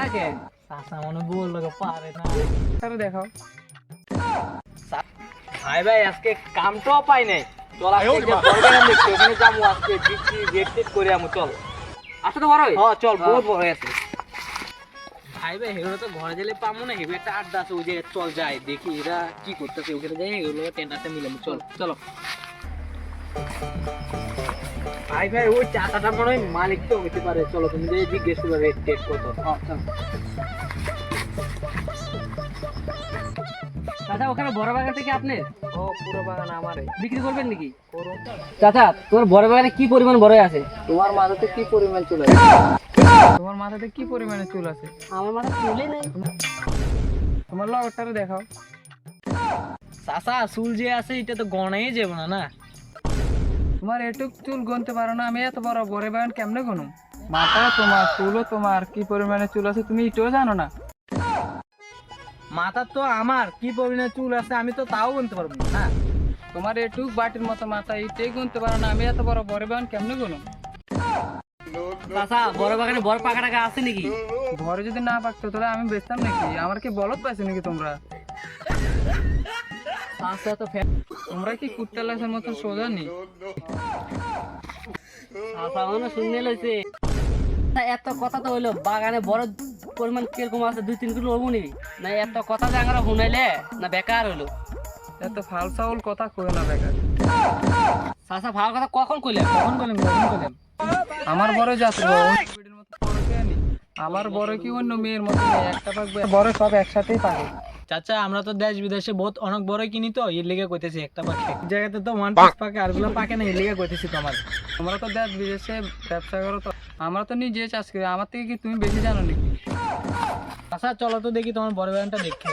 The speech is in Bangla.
রাখে চাচা মনে বলল পারে না। তাহলে দেখাও। ভাই ভাই আজকে কামটাও পাই নাই। চল আজকে দেখছি ওখানে যাব আজকে বিক্রি গেট টেট করে আমু চল। আসো তো বড় হ্যাঁ চল বহুত বড় আছে ভাই ভাই হেগুলো তো ঘরে গেলে পাবো না হেগুলো একটা আড্ডা আছে ওই জায়গায় চল যাই দেখি এরা কি করতেছে ওখানে যাই এগুলো টেন্ডারটা মিলাম চল চলো। ভাই ভাই ওই চাকাটা মনে হয় মালিক তো হতে পারে। চলো তুমি যে জিজ্ঞেস করবে রেট টেট কত চাচা ওখানে বড় বাগান থেকে আপনি? ও পুরো বাগান আমারে বিক্রি করবেন নাকি? চাচা বড় বাগানে কি পরিমাণ বড় আছে? তোমার মাথাতে কি পরিমাণ চুল আছে? তোমার মাথাতে কি পরিমাণে চুল আছে? আমার মাথা চুলই নেই। তোমার দেখাও। চাচা চুল যে আছে এটা তো গনাই যাব না না? তোমার এটুক চুল গুনতে পারো না আমি এত বড় বড় বাগান কেমনে গুনো মাথা তোমার চুলও তোমার কি পরিমাণে চুল আছে তুমি এটাও জানো না। মাথা তো আমার কি পরিমাণে চুল আছে আমি তো তাও গুনতে পারব না। হ্যাঁ তোমার এটুক বাটির মতো মাথা এটাই গুনতে পারো না আমি এত বড় বড় বাগান কেমনে গুনো চাচা বড় বাগানে বড় পাকা টাকা আছে নাকি? ঘরে যদি না পাকতো তাহলে আমি বেচতাম নাকি? আমার কি বলত পাইছো নাকি তোমরা? তো তোমরা কি কুত্তা লাশের মতো সোজা নি? শুনে লইছে। এত কথা তো হইল বাগানে বড় পরিমাণ কীরকম আছে দুই তিন কিলো নি? না এত কথা যে আমরা শুনাইলে না বেকার হইল? এত কথা কই না বেকার। কথা কখন কইলে কখন কইলেন? কখন কইলেন? আমার বড় যাত্রা আমার বড় কি অন্য মেয়ের মতো? একটা পাকবে বড় সব একসাথেই পাকে চাচা আমরা তো দেশ বিদেশে বহুত অনেক বড় কিনি তো এর লিগে কইতেছি একটা পাখি। জায়গাতে তো ওয়ান পিস পাখি আরগুলো পাখি না এর লিগে কইতেছি তোমার। আমরা তো দেশ বিদেশে ব্যবসা করো তো আমরা তো নিজে চাষ করি আমার থেকে কি তুমি বেশি জানো নাকি? আচ্ছা চলো তো দেখি তোমার বড় বাগানটা দেখে